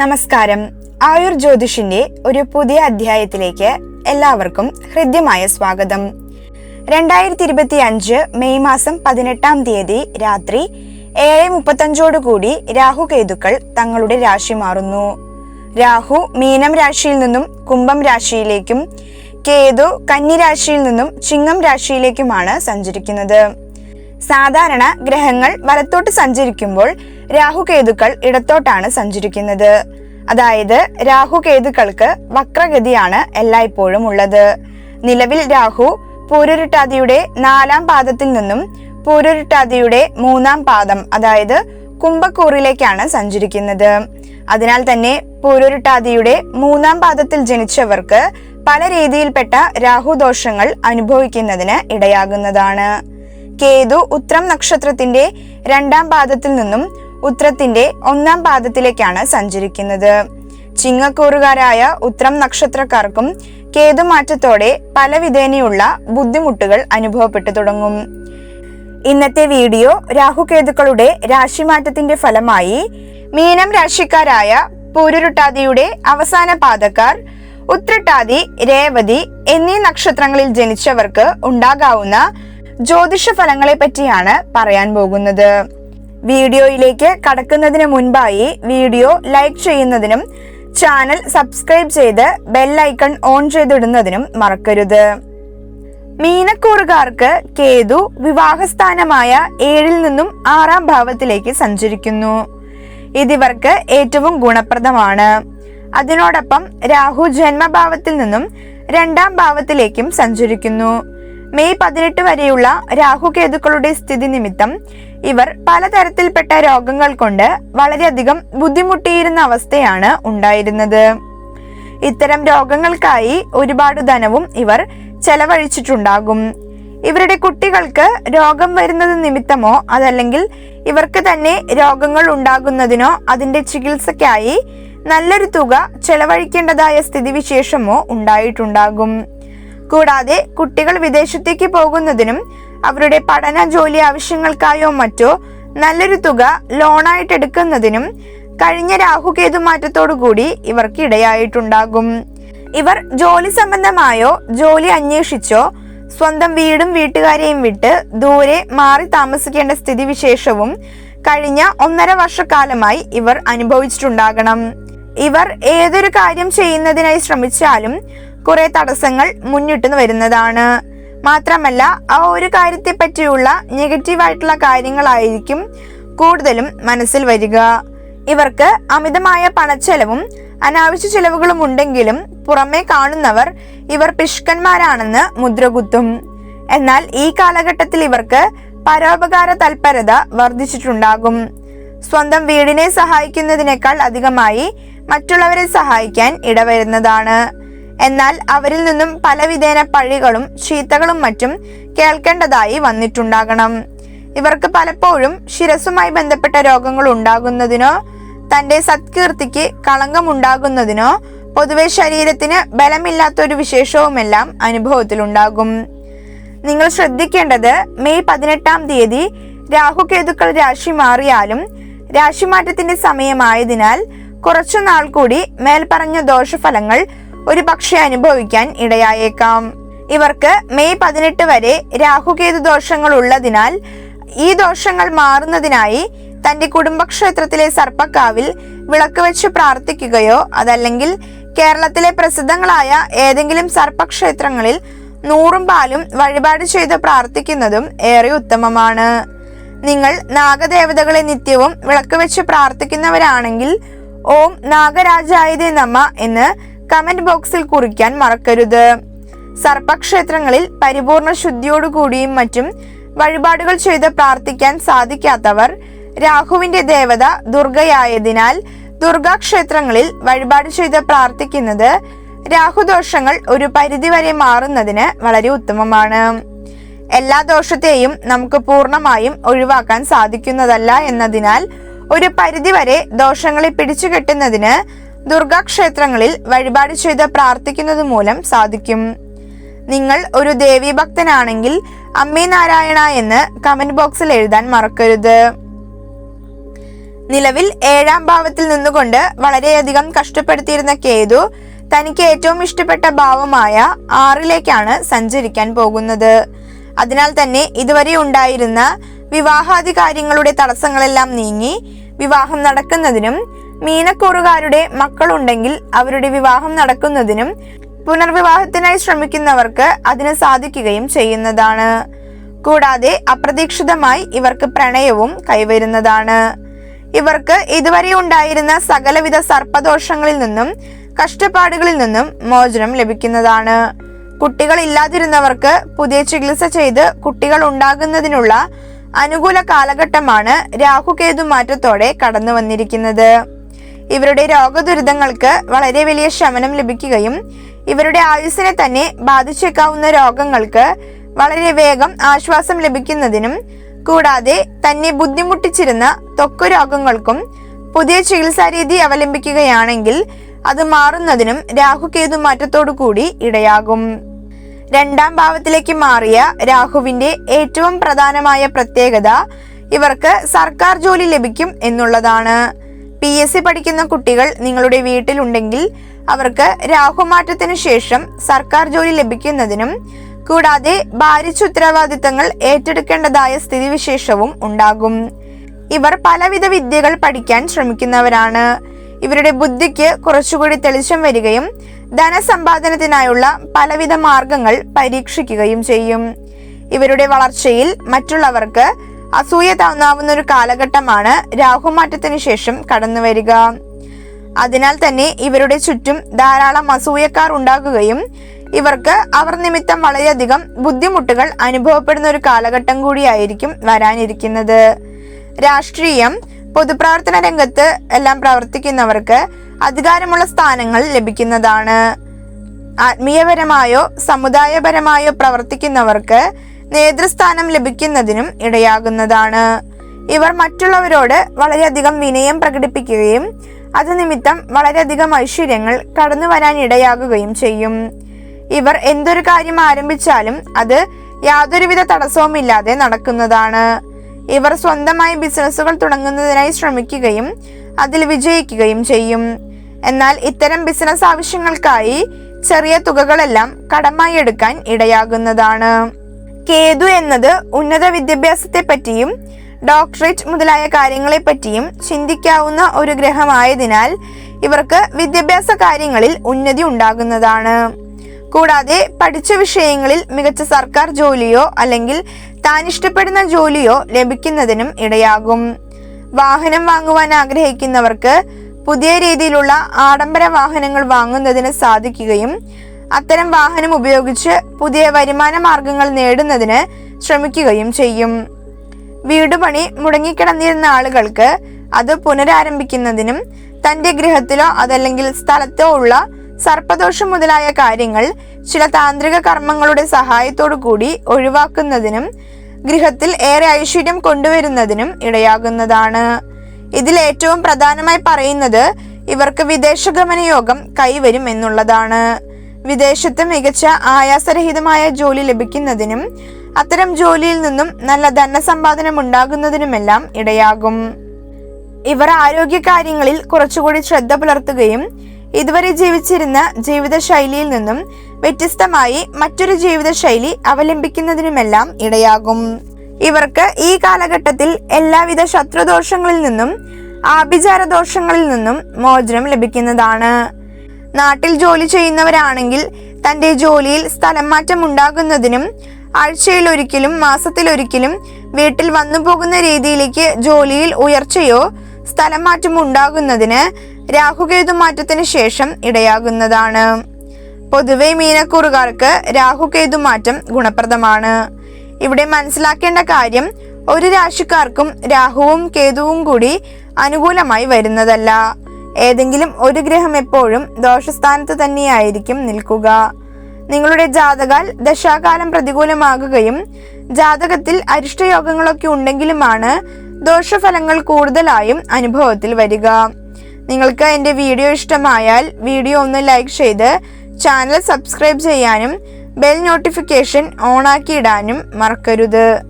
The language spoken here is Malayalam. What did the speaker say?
നമസ്കാരം. ആയുർ ജ്യോതിഷിന്റെ ഒരു പുതിയ അധ്യായത്തിലേക്ക് എല്ലാവർക്കും ഹൃദ്യമായ സ്വാഗതം. രണ്ടായിരത്തി ഇരുപത്തി അഞ്ച് മെയ് മാസം പതിനെട്ടാം തീയതി രാത്രി ഏഴ് മുപ്പത്തഞ്ചോടുകൂടി രാഹു കേതുക്കൾ തങ്ങളുടെ രാശി മാറുന്നു. രാഹു മീനം രാശിയിൽ നിന്നും കുംഭം രാശിയിലേക്കും കേതു കന്നി രാശിയിൽ നിന്നും ചിങ്ങം രാശിയിലേക്കുമാണ് സഞ്ചരിക്കുന്നത്. സാധാരണ ഗ്രഹങ്ങൾ വലത്തോട്ട് സഞ്ചരിക്കുമ്പോൾ രാഹുകേതുക്കൾ ഇടത്തോട്ടാണ് സഞ്ചരിക്കുന്നത്. അതായത് രാഹുകേതുക്കൾക്ക് വക്രഗതിയാണ് എല്ലായ്പ്പോഴും ഉള്ളത്. നിലവിൽ രാഹു പൂരുരുട്ടാതിയുടെ നാലാം പാദത്തിൽ നിന്നും പൂരുരുട്ടാതിയുടെ മൂന്നാം പാദം അതായത് കുംഭക്കൂറിലേക്കാണ് സഞ്ചരിക്കുന്നത്. അതിനാൽ തന്നെ പൂരുരുട്ടാതിയുടെ മൂന്നാം പാദത്തിൽ ജനിച്ചവർക്ക് പല രീതിയിൽപ്പെട്ട രാഹുദോഷങ്ങൾ അനുഭവിക്കുന്നതിന് ഇടയാകുന്നതാണ്. കേതു ഉത്രം നക്ഷത്രത്തിന്റെ രണ്ടാം പാദത്തിൽ നിന്നും ഉത്രത്തിന്റെ ഒന്നാം പാദത്തിലേക്കാണ് സഞ്ചരിക്കുന്നത്. ചിങ്ങക്കൂറുകാരായ ഉത്രം നക്ഷത്രക്കാർക്കും കേതുമാറ്റത്തോടെ പലവിധേനയുള്ള ബുദ്ധിമുട്ടുകൾ അനുഭവപ്പെട്ടു തുടങ്ങും. ഇന്നത്തെ വീഡിയോ രാഹുകേതുക്കളുടെ രാശിമാറ്റത്തിന്റെ ഫലമായി മീനം രാശിക്കാരായ പൂരുരുട്ടാതിയുടെ അവസാന പാദക്കാർ ഉത്രട്ടാതി രേവതി എന്നീ നക്ഷത്രങ്ങളിൽ ജനിച്ചവർക്ക് ഉണ്ടാകാവുന്ന ജ്യോതിഷ ഫലങ്ങളെ പറ്റിയാണ് പറയാൻ പോകുന്നത്. വീഡിയോയിലേക്ക് കടക്കുന്നതിന് മുൻപായി വീഡിയോ ലൈക്ക് ചെയ്യുന്നതിനും ചാനൽ സബ്സ്ക്രൈബ് ചെയ്ത് ബെല്ലൈക്കൺ ഓൺ ചെയ്തിടുന്നതിനും മറക്കരുത്. മീനക്കൂറുകാർക്ക് കേതു വിവാഹസ്ഥാനമായ ഏഴിൽ നിന്നും ആറാം ഭാവത്തിലേക്ക് സഞ്ചരിക്കുന്നു. ഇതിവർക്ക് ഏറ്റവും ഗുണപ്രദമാണ്. അതിനോടൊപ്പം രാഹു ജന്മഭാവത്തിൽ നിന്നും രണ്ടാം ഭാവത്തിലേക്കും സഞ്ചരിക്കുന്നു. മെയ് പതിനെട്ട് വരെയുള്ള രാഹു കേതുക്കളുടെ സ്ഥിതി നിമിത്തം ഇവർ പലതരത്തിൽപ്പെട്ട രോഗങ്ങൾ കൊണ്ട് വളരെയധികം ബുദ്ധിമുട്ടിയിരുന്ന അവസ്ഥയാണ് ഉണ്ടായിരുന്നത്. ഇത്തരം രോഗങ്ങൾക്കായി ഒരുപാട് ധനവും ഇവർ ചെലവഴിച്ചിട്ടുണ്ടാകും. ഇവരുടെ കുട്ടികൾക്ക് രോഗം വരുന്നത് നിമിത്തമോ അതല്ലെങ്കിൽ ഇവർക്ക് തന്നെ രോഗങ്ങൾ ഉണ്ടാകുന്നതിനോ അതിന്റെ ചികിത്സയ്ക്കായി നല്ലൊരു തുക ചെലവഴിക്കേണ്ടതായ സ്ഥിതിവിശേഷമോ ഉണ്ടായിട്ടുണ്ടാകും. കൂടാതെ കുട്ടികൾ വിദേശത്തേക്ക് പോകുന്നതിനും അവരുടെ പഠന ജോലി ആവശ്യങ്ങൾക്കായോ മറ്റോ നല്ലൊരു തുക ലോണായിട്ട് എടുക്കുന്നതിനും കഴിഞ്ഞ രാഹുകേതു മാറ്റത്തോടുകൂടി ഇവർക്ക് ഇടയായിട്ടുണ്ടാകും. ഇവർ ജോലി സംബന്ധമായോ ജോലി അന്വേഷിച്ചോ സ്വന്തം വീടും വീട്ടുകാരെയും വിട്ട് ദൂരെ മാറി താമസിക്കേണ്ട സ്ഥിതിവിശേഷവും കഴിഞ്ഞ ഒന്നര വർഷക്കാലമായി ഇവർ അനുഭവിച്ചിട്ടുണ്ടാകണം. ഇവർ ഏതൊരു കാര്യം ചെയ്യുന്നതിനായി ശ്രമിച്ചാലും കുറെ തടസ്സങ്ങൾ മുന്നിട്ട് വരുന്നതാണ്. മാത്രമല്ല ആ ഒരു കാര്യത്തെ പറ്റിയുള്ള നെഗറ്റീവായിട്ടുള്ള കാര്യങ്ങളായിരിക്കും കൂടുതലും മനസ്സിൽ വരിക. ഇവർക്ക് അമിതമായ പണച്ചെലവും അനാവശ്യ ചെലവുകളും ഉണ്ടെങ്കിലും പുറമേ കാണുന്നവർ ഇവർ പിഷ്കന്മാരാണെന്ന് മുദ്രകുത്തും. എന്നാൽ ഈ കാലഘട്ടത്തിൽ ഇവർക്ക് പരോപകാര തൽപരത വർദ്ധിച്ചിട്ടുണ്ടാകും. സ്വന്തം വീടിനെ സഹായിക്കുന്നതിനേക്കാൾ അധികമായി മറ്റുള്ളവരെ സഹായിക്കാൻ ഇടവരുന്നതാണ്. എന്നാൽ അവരിൽ നിന്നും പലവിധേന പഴികളും ചീത്തകളും മറ്റും കേൾക്കേണ്ടതായി വന്നിട്ടുണ്ടാകണം. ഇവർക്ക് പലപ്പോഴും ശിരസുമായി ബന്ധപ്പെട്ട രോഗങ്ങൾ ഉണ്ടാകുന്നതിനോ തന്റെ സത്കീർത്തിക്ക് കളങ്കമുണ്ടാകുന്നതിനോ പൊതുവെ ശരീരത്തിന് ബലമില്ലാത്തൊരു വിശേഷവുമെല്ലാം അനുഭവത്തിലുണ്ടാകും. നിങ്ങൾ ശ്രദ്ധിക്കേണ്ടത് മെയ് പതിനെട്ടാം തീയതി രാഹുകേതുക്കൾ രാശി മാറിയാലും രാശിമാറ്റത്തിന്റെ സമയമായതിനാൽ കുറച്ചു നാൾ കൂടി മേൽപ്പറഞ്ഞ ദോഷഫലങ്ങൾ ഒരു പക്ഷെ അനുഭവിക്കാൻ ഇടയായേക്കാം. ഇവർക്ക് മെയ് പതിനെട്ട് വരെ രാഹുകേതു ദോഷങ്ങൾ ഉള്ളതിനാൽ ഈ ദോഷങ്ങൾ മാറുന്നതിനായി തന്റെ കുടുംബക്ഷേത്രത്തിലെ സർപ്പക്കാവിൽ വിളക്ക് വെച്ച് പ്രാർത്ഥിക്കുകയോ അതല്ലെങ്കിൽ കേരളത്തിലെ പ്രസിദ്ധങ്ങളായ ഏതെങ്കിലും സർപ്പക്ഷേത്രങ്ങളിൽ നൂറും പാലും വഴിപാട് ചെയ്ത് പ്രാർത്ഥിക്കുന്നതും ഏറെ ഉത്തമമാണ്. നിങ്ങൾ നാഗദേവതകളെ നിത്യവും വിളക്ക് വെച്ച് പ്രാർത്ഥിക്കുന്നവരാണെങ്കിൽ ഓം നാഗരാജായതേ നമ്മ എന്ന് കമന്റ് ബോക്സിൽ കുറിക്കാൻ മറക്കരുത്. സർപ്പക്ഷേത്രങ്ങളിൽ പരിപൂർണ ശുദ്ധിയോടുകൂടിയും മറ്റും വഴിപാടുകൾ ചെയ്ത് പ്രാർത്ഥിക്കാൻ സാധിക്കാത്തവർ രാഹുവിന്റെ ദേവത ദുർഗയായതിനാൽ ദുർഗാക്ഷേത്രങ്ങളിൽ വഴിപാട് ചെയ്ത് പ്രാർത്ഥിക്കുന്നത് രാഹുദോഷങ്ങൾ ഒരു പരിധിവരെ മാറുന്നതിന് വളരെ ഉത്തമമാണ്. എല്ലാ ദോഷത്തെയും നമുക്ക് പൂർണമായും ഒഴിവാക്കാൻ സാധിക്കുന്നതല്ല എന്നതിനാൽ ഒരു പരിധിവരെ ദോഷങ്ങളെ പിടിച്ചു കെട്ടുന്നതിന് ദുർഗാക്ഷേത്രങ്ങളിൽ വഴിപാട് ചെയ്ത് പ്രാർത്ഥിക്കുന്നത് മൂലം സാധിക്കും. നിങ്ങൾ ഒരു ദേവീഭക്തനാണെങ്കിൽ അമ്മേ നാരായണ എന്ന് കമന്റ് ബോക്സിൽ എഴുതാൻ മറക്കരുത്. നിലവിൽ ഏഴാം ഭാവത്തിൽ നിന്നുകൊണ്ട് വളരെയധികം കഷ്ടപ്പെടുത്തിയിരുന്ന കേതു തനിക്ക് ഏറ്റവും ഇഷ്ടപ്പെട്ട ഭാവമായ ആറിലേക്കാണ് സഞ്ചരിക്കാൻ പോകുന്നത്. അതിനാൽ തന്നെ ഇതുവരെ ഉണ്ടായിരുന്ന വിവാഹാദി കാര്യങ്ങളുടെ തടസ്സങ്ങളെല്ലാം നീങ്ങി വിവാഹം നടക്കുന്നതിനും മീനക്കൂറുകാരുടെ മക്കളുണ്ടെങ്കിൽ അവരുടെ വിവാഹം നടക്കുന്നതിനും പുനർവിവാഹത്തിനായി ശ്രമിക്കുന്നവർക്ക് അതിന് സാധിക്കുകയും ചെയ്യുന്നതാണ്. കൂടാതെ അപ്രതീക്ഷിതമായി ഇവർക്ക് പ്രണയവും കൈവരുന്നതാണ്. ഇവർക്ക് ഇതുവരെ ഉണ്ടായിരുന്ന സകലവിധ സർപ്പദോഷങ്ങളിൽ നിന്നും കഷ്ടപ്പാടുകളിൽ നിന്നും മോചനം ലഭിക്കുന്നതാണ്. കുട്ടികൾ ഇല്ലാതിരുന്നവർക്ക് പുതിയ ചികിത്സ ചെയ്ത് കുട്ടികൾ ഉണ്ടാകുന്നതിനുള്ള അനുകൂല കാലഘട്ടമാണ് രാഹുകേതു മാറ്റത്തോടെ കടന്നു വന്നിരിക്കുന്നത് ഇവരുടെ രോഗദുരിതങ്ങൾക്ക് വളരെ വലിയ ശമനം ലഭിക്കുകയും ഇവരുടെ ആയുസ്സിനെ തന്നെ ബാധിച്ചേക്കാവുന്ന രോഗങ്ങൾക്ക് വളരെ വേഗം ആശ്വാസം ലഭിക്കുന്നതിനും കൂടാതെ തന്നെ ബുദ്ധിമുട്ടിച്ചിരുന്ന ത്വക്ക് രോഗങ്ങൾക്കും പുതിയ ചികിത്സാ രീതി അവലംബിക്കുകയാണെങ്കിൽ അത് മാറുന്നതിനും രാഹുകേതു മാറ്റത്തോടു കൂടി ഇടയാകും. രണ്ടാം ഭാവത്തിലേക്ക് മാറിയ രാഹുവിന്റെ ഏറ്റവും പ്രധാനമായ പ്രത്യേകത ഇവർക്ക് സർക്കാർ ജോലി ലഭിക്കും എന്നുള്ളതാണ്. പി എസ് സി പഠിക്കുന്ന കുട്ടികൾ നിങ്ങളുടെ വീട്ടിലുണ്ടെങ്കിൽ അവർക്ക് രാഹുമാറ്റത്തിനു ശേഷം സർക്കാർ ജോലി ലഭിക്കുന്നതിനും കൂടാതെ ഭാരിച്ച ഉത്തരവാദിത്തങ്ങൾ ഏറ്റെടുക്കേണ്ടതായ സ്ഥിതിവിശേഷവും ഉണ്ടാകും. ഇവർ പലവിധ വിദ്യകൾ പഠിക്കാൻ ശ്രമിക്കുന്നവരാണ്. ഇവരുടെ ബുദ്ധിക്ക് കുറച്ചുകൂടി തെളിച്ചം വരികയും ധനസമ്പാദനത്തിനായുള്ള പലവിധ മാർഗങ്ങൾ പരീക്ഷിക്കുകയും ചെയ്യും. ഇവരുടെ വളർച്ചയിൽ മറ്റുള്ളവർക്ക് അസൂയ താങ്ങാവുന്ന ഒരു കാലഘട്ടമാണ് രാഹുമാറ്റത്തിന് ശേഷം കടന്നു വരിക. അതിനാൽ തന്നെ ഇവരുടെ ചുറ്റും ധാരാളം അസൂയക്കാർ ഉണ്ടാകുകയും ഇവർക്ക് അവർ നിമിത്തം വളരെയധികം ബുദ്ധിമുട്ടുകൾ അനുഭവപ്പെടുന്ന ഒരു കാലഘട്ടം കൂടിയായിരിക്കും വരാനിരിക്കുന്നത്. രാഷ്ട്രീയം പൊതുപ്രവർത്തന രംഗത്ത് എല്ലാം പ്രവർത്തിക്കുന്നവർക്ക് അധികാരമുള്ള സ്ഥാനങ്ങൾ ലഭിക്കുന്നതാണ്. ആത്മീയപരമായോ സമുദായപരമായോ പ്രവർത്തിക്കുന്നവർക്ക് നേതൃസ്ഥാനം ലഭിക്കുന്നതിനും ഇടയാകുന്നതാണ്. ഇവർ മറ്റുള്ളവരോട് വളരെയധികം വിനയം പ്രകടിപ്പിക്കുകയും അത് നിമിത്തം വളരെയധികം ഐശ്വര്യങ്ങൾ കടന്നു വരാൻ ഇടയാകുകയും ചെയ്യും. ഇവർ എന്തൊരു കാര്യം ആരംഭിച്ചാലും അത് യാതൊരുവിധ തടസ്സവുമില്ലാതെ നടക്കുന്നതാണ്. ഇവർ സ്വന്തമായി ബിസിനസ്സുകൾ തുടങ്ങുന്നതിനായി ശ്രമിക്കുകയും അതിൽ വിജയിക്കുകയും ചെയ്യും. എന്നാൽ ഇത്തരം ബിസിനസ് ആവശ്യങ്ങൾക്കായി ചെറിയ തുകകളെല്ലാം കടമായി എടുക്കാൻ ഇടയാകുന്നതാണ്. കേതു എന്നത് ഉന്നത വിദ്യാഭ്യാസത്തെ പറ്റിയും ഡോക്ടറേറ്റ് മുതലായ കാര്യങ്ങളെ പറ്റിയും ചിന്തിക്കാവുന്ന ഒരു ഗ്രഹമായതിനാൽ ഇവർക്ക് വിദ്യാഭ്യാസ കാര്യങ്ങളിൽ ഉന്നതി ഉണ്ടാകുന്നതാണ്. കൂടാതെ പഠിച്ച വിഷയങ്ങളിൽ മികച്ച സർക്കാർ ജോലിയോ അല്ലെങ്കിൽ താൻ ഇഷ്ടപ്പെടുന്ന ജോലിയോ ലഭിക്കുന്നതിനും ഇടയാകും. വാഹനം വാങ്ങുവാൻ ആഗ്രഹിക്കുന്നവർക്ക് പുതിയ രീതിയിലുള്ള ആഡംബര വാഹനങ്ങൾ വാങ്ങുന്നതിന് സാധിക്കുകയും അത്തരം വാഹനം ഉപയോഗിച്ച് പുതിയ വരുമാന മാർഗങ്ങൾ നേടുന്നതിന് ശ്രമിക്കുകയും ചെയ്യും. വീടുപണി മുടങ്ങിക്കിടന്നിരുന്ന ആളുകൾക്ക് അത് പുനരാരംഭിക്കുന്നതിനും തന്റെ ഗൃഹത്തിലോ അതല്ലെങ്കിൽ സ്ഥലത്തോ ഉള്ള സർപ്പദോഷം മുതലായ കാര്യങ്ങൾ ചില താന്ത്രിക കർമ്മങ്ങളുടെ സഹായത്തോടു കൂടി ഒഴിവാക്കുന്നതിനും ഗൃഹത്തിൽ ഏറെ ഐശ്വര്യം കൊണ്ടുവരുന്നതിനും ഇടയാകുന്നതാണ്. ഇതിൽ ഏറ്റവും പ്രധാനമായി പറയുന്നത് ഇവർക്ക് വിദേശഗമന യോഗം കൈവരും എന്നുള്ളതാണ്. വിദേശത്ത് മികച്ച ആയാസരഹിതമായ ജോലി ലഭിക്കുന്നതിനും അത്തരം ജോലിയിൽ നിന്നും നല്ല ധനസമ്പാദനം ഉണ്ടാകുന്നതിനുമെല്ലാം ഇടയാകും. ഇവർ ആരോഗ്യകാര്യങ്ങളിൽ കുറച്ചുകൂടി ശ്രദ്ധ പുലർത്തുകയും ഇതുവരെ ജീവിച്ചിരുന്ന ജീവിതശൈലിയിൽ നിന്നും വ്യത്യസ്തമായി മറ്റൊരു ജീവിതശൈലി അവലംബിക്കുന്നതിനുമെല്ലാം ഇടയാകും. ഇവർക്ക് ഈ കാലഘട്ടത്തിൽ എല്ലാവിധ ശത്രുദോഷങ്ങളിൽ നിന്നും ആഭിചാര ദോഷങ്ങളിൽ നിന്നും മോചനം ലഭിക്കുന്നതാണ്. നാട്ടിൽ ജോലി ചെയ്യുന്നവരാണെങ്കിൽ തന്റെ ജോലിയിൽ സ്ഥലം മാറ്റം ഉണ്ടാകുന്നതിനും ആഴ്ചയിൽ ഒരിക്കലും മാസത്തിലൊരിക്കലും വീട്ടിൽ വന്നു പോകുന്ന രീതിയിലേക്ക് ജോലിയിൽ ഉയർച്ചയോ സ്ഥലം മാറ്റം ഉണ്ടാകുന്നതിന് രാഹുകേതു മാറ്റത്തിന് ശേഷം ഇടയാകുന്നതാണ്. പൊതുവെ മീനക്കൂറുകാർക്ക് രാഹുകേതു മാറ്റം ഗുണപ്രദമാണ്. ഇവിടെ മനസ്സിലാക്കേണ്ട കാര്യം ഒരു രാശിക്കാർക്കും രാഹുവും കേതുവും കൂടി അനുകൂലമായി വരുന്നതല്ല. ഏതെങ്കിലും ഒരു ഗ്രഹം എപ്പോഴും ദോഷസ്ഥാനത്ത് തന്നെയായിരിക്കും നിൽക്കുക. നിങ്ങളുടെ ജാതകാൽ ദശാകാലം പ്രതികൂലമാകുകയും ജാതകത്തിൽ അരിഷ്ടയോഗങ്ങളൊക്കെ ഉണ്ടെങ്കിലുമാണ് ദോഷഫലങ്ങൾ കൂടുതലായും അനുഭവത്തിൽ വരിക. നിങ്ങൾക്ക് എന്റെ വീഡിയോ ഇഷ്ടമായാൽ വീഡിയോ ഒന്ന് ലൈക്ക് ചെയ്ത് ചാനൽ സബ്സ്ക്രൈബ് ചെയ്യാനും ബെൽ നോട്ടിഫിക്കേഷൻ ഓണാക്കിയിടാനും മറക്കരുത്.